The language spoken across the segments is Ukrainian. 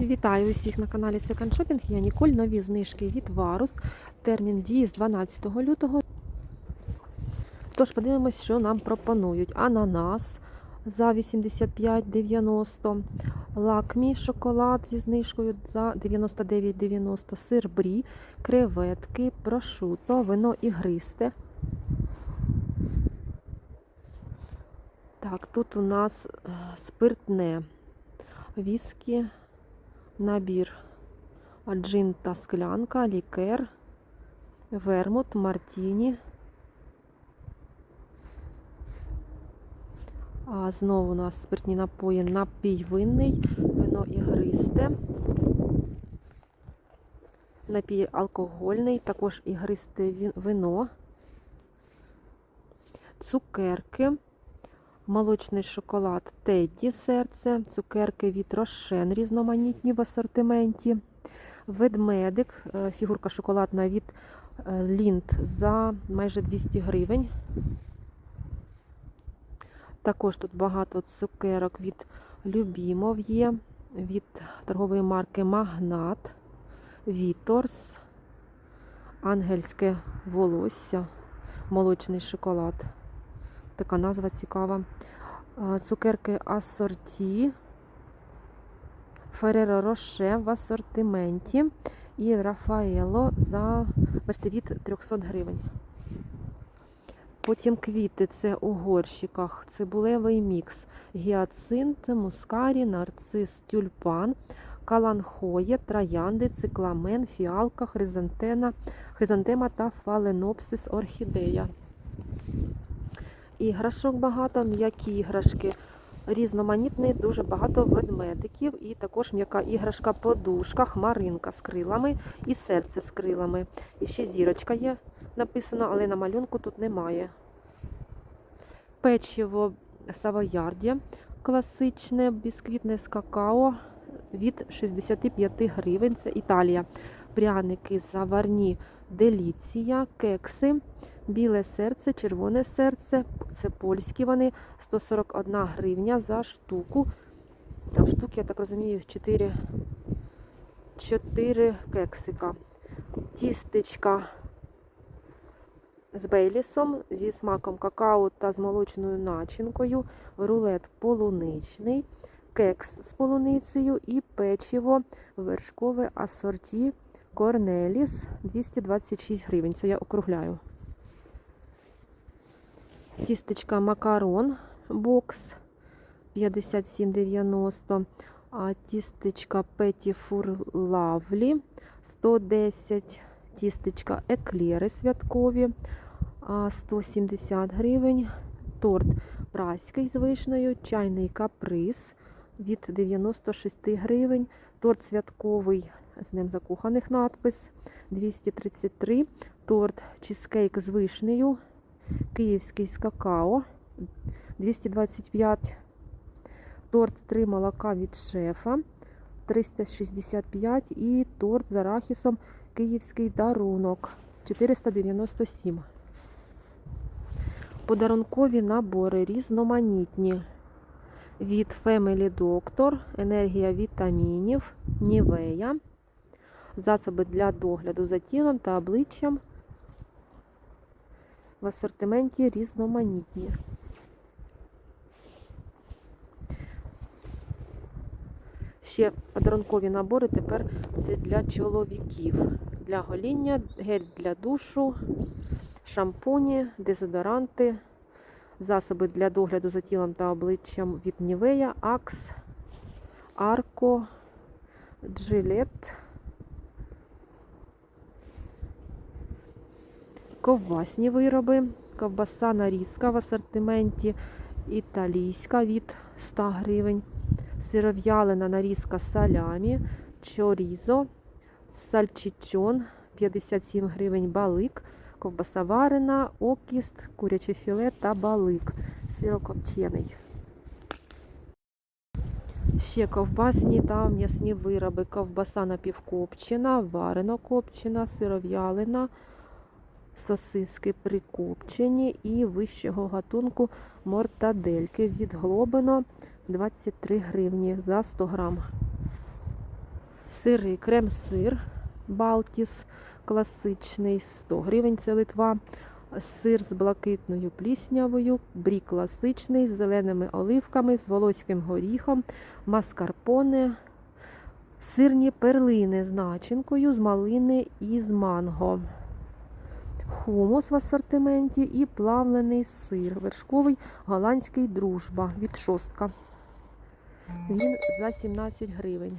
Вітаю усіх на каналі Second Shopping. Я Ніколь. Нові знижки від Варус. Термін дії з 12 лютого. Тож подивимось, що нам пропонують. Ананас за 85,90. Лакмі шоколад зі знижкою за 99,90. Сир брі, креветки, прошуто, вино ігристе. Так, тут у нас е, спиртне. Віскі, набір джин та склянка, лікер, вермут, мартіні. А знову у нас спиртні напої, напій винний, вино ігристе, напій алкогольний, також ігристе вино, цукерки. Молочний шоколад Тедді серце, цукерки від Рошен різноманітні в асортименті. Ведмедик, е, фігурка шоколадна від е, Лінд за майже 200 гривень. Також тут багато цукерок від Любімов є, від торгової марки Магнат, Віторс, Ангельське волосся, молочний шоколад. Така назва цікава. Цукерки асорті. Фереро Роше в асортименті. І Рафаело за бачите, від 300 гривень. Потім квіти це у горщиках. Цибулевий мікс. Гіацинт, мускарі, нарцис, тюльпан, каланхоє, троянди, цикламен, фіалка, хризантема та фаленопсис орхідея. Іграшок багато, м'які іграшки. Різноманітний, дуже багато ведмедиків. І також м'яка іграшка подушка, хмаринка з крилами і серце з крилами. І ще зірочка є написано, але на малюнку тут немає. Печиво савоярді класичне, бісквітне з какао від 65 гривень. Це Італія. Пряники заварні деліція, кекси. Біле серце, червоне серце, це польські вони, 141 гривня за штуку. Там штуки, я так розумію, 4, 4 кексика. Тістечка з бейлісом, зі смаком какао та з молочною начинкою, рулет полуничний, кекс з полуницею і печиво вершкове асорті Корнеліс 226 гривень. Це я округляю. Тістечка макарон бокс 57,90. А тістечка Петі Фур Лавлі 110. Тістечка еклери святкові 170 гривень. Торт праський з вишнею, чайний каприз від 96 гривень. Торт святковий з ним закоханих надпис. 233. Торт чизкейк з вишнею. Київський з какао. 225. Торт 3 молока від шефа. 365 і торт з арахісом. Київський дарунок. 497. Подарункові набори різноманітні. Від Family Doctor, енергія вітамінів, Нівея, засоби для догляду за тілом та обличчям в асортименті різноманітні. Ще подарункові набори тепер це для чоловіків. Для гоління, гель для душу, шампуні, дезодоранти, засоби для догляду за тілом та обличчям від Нівея, Акс, Арко, Джилет. Ковбасні вироби, ковбаса нарізка в асортименті, італійська від 100 гривень, сиров'ялина нарізка салямі, чорізо, сальчичон 57 гривень балик, ковбаса варена, окіст, куряче філе та балик, сирокопчений. Ще ковбасні та м'ясні вироби, ковбаса напівкопчена, варено копчена, сиров'ялина, сосиски прикопчені і вищого гатунку мортадельки від Глобино 23 гривні за 100 грам. Сири, крем-сир, Балтіс, класичний 100 гривень, це Литва. Сир з блакитною пліснявою, брі класичний з зеленими оливками, з волоським горіхом, маскарпоне, сирні перлини з начинкою, з малини і з манго. Хумус в асортименті і плавлений сир. Вершковий голландський дружба від шостка. Він за 17 гривень.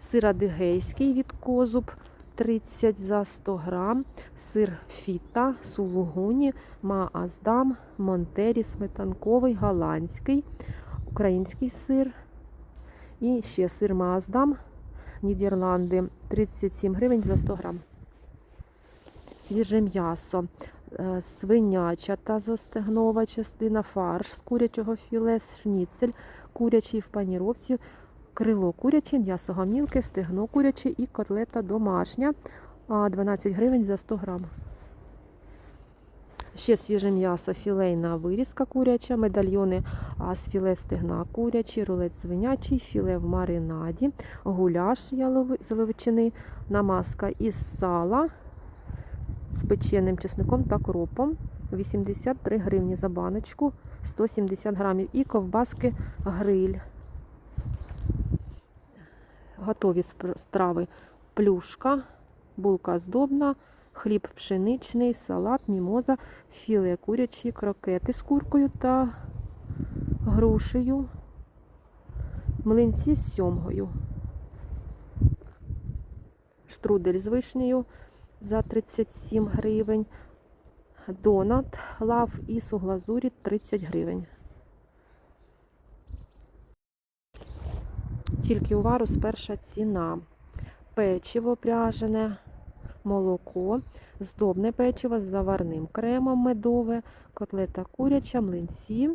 Сир адигейський від козуб 30 за 100 грам. Сир фіта, сулугуні, мааздам, монтері, сметанковий, голландський, український сир. І ще сир мааздам, Нідерланди 37 гривень за 100 грам. Свіже м'ясо, е, свиняча та зостегнова частина, фарш з курячого філе, шніцель, курячий в паніровці, крило куряче, м'ясо гамілки, стегно куряче і котлета домашня. 12 гривень за 100 грам. Ще свіже м'ясо, філейна вирізка куряча, медальйони з філе стегна курячі, рулет свинячий, філе в маринаді, гуляш яловичини, намазка із сала з печеним чесником та кропом. 83 гривні за баночку, 170 грамів. І ковбаски гриль. Готові страви плюшка, булка здобна, хліб пшеничний, салат, мімоза, філе курячі, крокети з куркою та грушею, млинці з сьомгою, штрудель з вишнею за 37 гривень, донат, лав із у глазурі 30 гривень. Тільки у варус перша ціна. Печиво пряжене, молоко, здобне печиво з заварним кремом медове, котлета куряча, млинці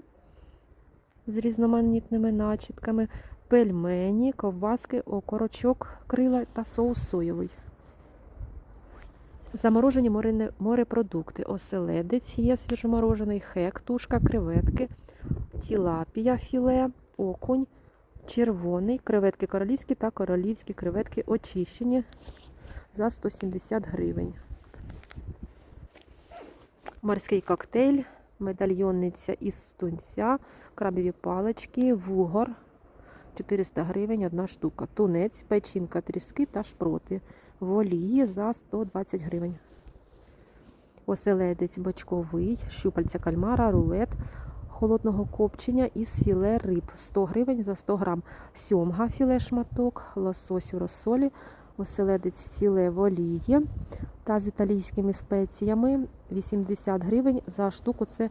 з різноманітними начітками, пельмені, ковбаски, окорочок, крила та соус соєвий. Заморожені морепродукти. Оселедець є свіжоморожений, хек, тушка, креветки, тілапія, філе, окунь, червоний, креветки королівські та королівські креветки очищені за 170 гривень. Морський коктейль, медальйонниця із тунця, крабові палички, вугор 400 гривень одна штука. Тунець, печінка, тріски та шпроти. В олії за 120 гривень. Оселедець бочковий, щупальця кальмара, рулет холодного копчення із філе риб 100 гривень за 100 грам. Сьомга філе шматок, лосось в розсолі, оселедець філе в олії та з італійськими спеціями 80 гривень за штуку. Це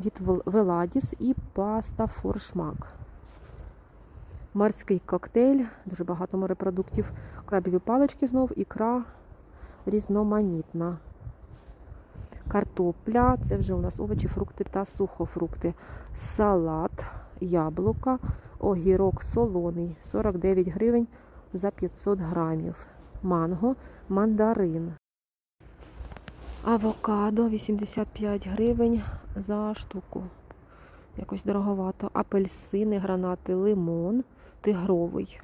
від Веладіс і паста форшмак. Морський коктейль, дуже багато морепродуктів, крабові палички знов, ікра різноманітна. Картопля, це вже у нас овочі, фрукти та сухофрукти. Салат, яблука, огірок солоний 49 гривень за 500 грамів. Манго, мандарин. Авокадо 85 гривень за штуку. Якось дороговато. Апельсини, гранати, лимон, тигровий.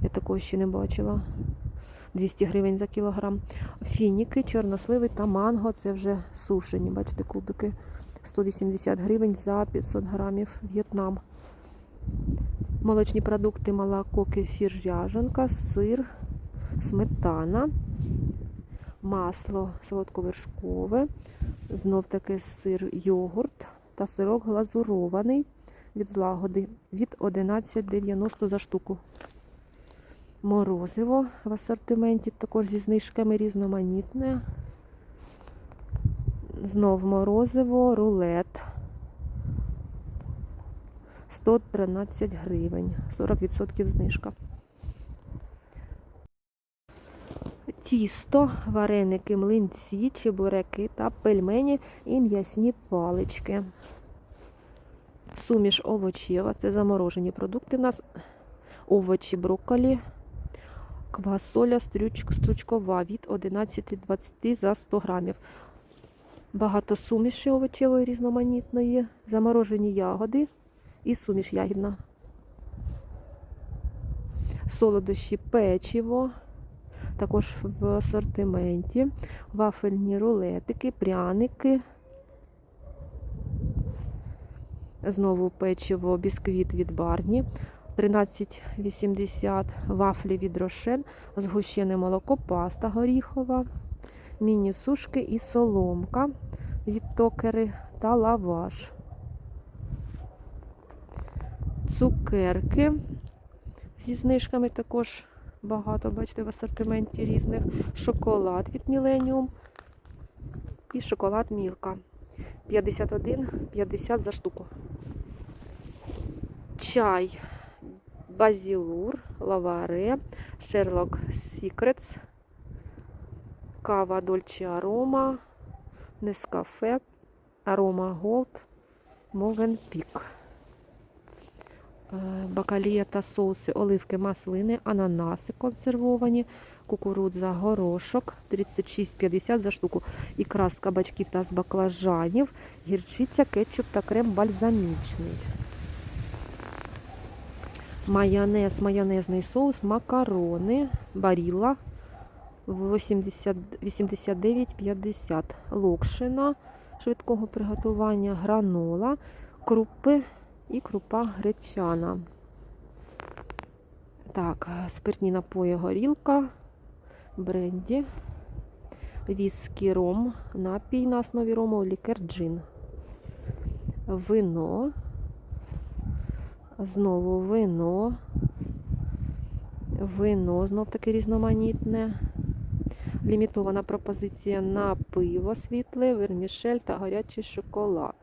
Я такого ще не бачила. 200 гривень за кілограм. Фініки, чорносливи та манго. Це вже сушені. Бачите, кубики. 180 гривень за 500 грамів В'єтнам. Молочні продукти, молоко, кефір, ряжанка, сир, сметана, масло солодковершкове, знов таки сир, йогурт та сирок глазурований від злагоди від 11,90 за штуку. Морозиво в асортименті також зі знижками різноманітне. Знов морозиво, рулет. 113 гривень, 40% знижка. Тісто, вареники, млинці, чебуреки та пельмені і м'ясні палички. Суміш овочева, це заморожені продукти. У нас овочі, брокколі, квасоля стручкова від 11,20 за 100 грамів. Багато суміші овочевої різноманітної, заморожені ягоди і суміш ягідна. солодощі печиво, також в асортименті, вафельні рулетики, пряники. Знову печиво бісквіт від Барні. 13,80 вафлі від Рошен, згущене молоко, паста горіхова, міні-сушки і соломка від токери та лаваш. Цукерки зі знижками також багато, бачите, в асортименті різних. Шоколад від Millennium і шоколад Мілка. 51,50 за штуку. Чай Базілур, Лаваре, Шерлок Сікретс, кава Дольче Арома, Нескафе, Арома Голд, Мовенпік. Бакалія та соуси, оливки, маслини, ананаси консервовані, кукурудза, горошок 36,50 за штуку. Ікра з кабачків та з баклажанів, гірчиця, кетчуп та крем бальзамічний. Майонез, майонезний соус, макарони, баріла 89,50. Локшина швидкого приготування, гранола, крупи і крупа гречана. Так, спиртні напої горілка, бренді, віскі ром, напій на основі рому, лікер джин, вино, знову вино, вино, знов таки різноманітне. Лімітована пропозиція на пиво світле, вермішель та гарячий шоколад.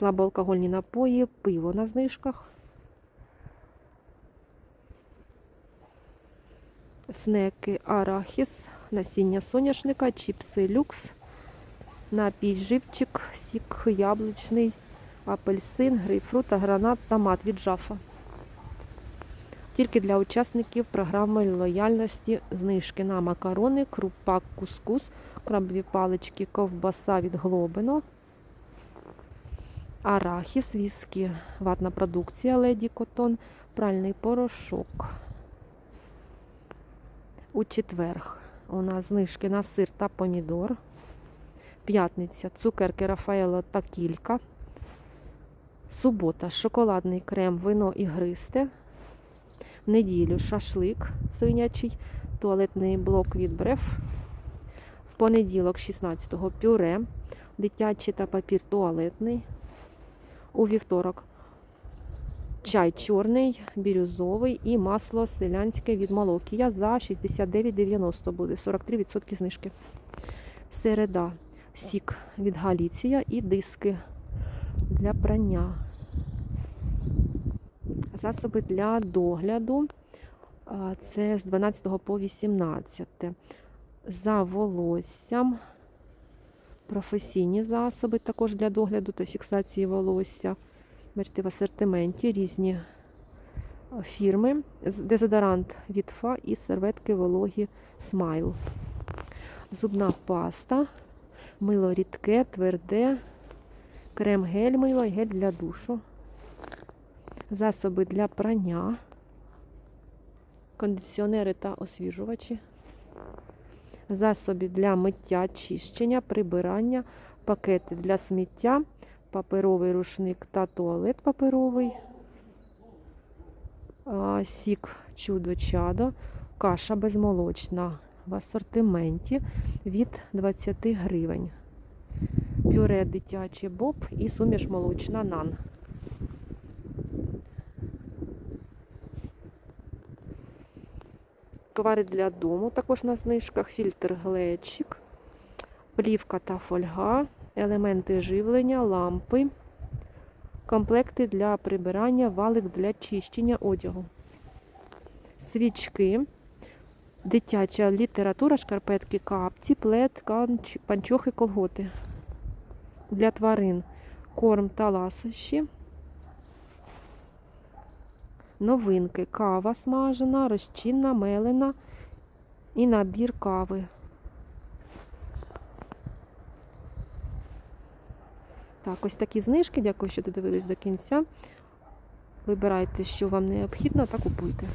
Слабоалкогольні напої, пиво на знижках. Снеки арахіс, насіння соняшника, чіпси люкс, напій живчик, сік яблучний, апельсин, грейпфрут гранат, томат від жафа. Тільки для учасників програми лояльності знижки на макарони, крупа, кускус, крабові палички, ковбаса від Глобино, арахіс, віскі, ватна продукція Леді Котон, пральний порошок. У четверг у нас знижки на сир та помідор. П'ятниця цукерки Рафаело та кілька. Субота шоколадний крем, вино і гристе. В неділю шашлик свинячий, туалетний блок від бреф. В понеділок, 16-го пюре, дитячий та папір туалетний. У вівторок чай чорний, бірюзовий і масло селянське від Молокія за 69,90 буде, 43% знижки. Середа сік від Галіція і диски для прання. Засоби для догляду. Це з 12 по 18. За волоссям. Професійні засоби також для догляду та фіксації волосся. Бачите, в асортименті різні фірми. Дезодорант від ФА і серветки вологі Смайл. Зубна паста, мило рідке, тверде, крем гель мило і гель для душу. Засоби для прання, кондиціонери та освіжувачі. Засоби для миття, чищення, прибирання, пакети для сміття, паперовий рушник та туалет паперовий, сік чудо чадо, каша безмолочна в асортименті від 20 гривень. Пюре дитяче боб і суміш молочна нан. Товари для дому також на знижках, фільтр глечик, плівка та фольга, елементи живлення, лампи, комплекти для прибирання, валик для чищення одягу, свічки, дитяча література, шкарпетки, капці, плед, панчохи, колготи. Для тварин корм та ласощі. Новинки. Кава смажена, розчинна, мелена і набір кави. Так, ось такі знижки. Дякую, що додивились до кінця. Вибирайте, що вам необхідно, та купуйте.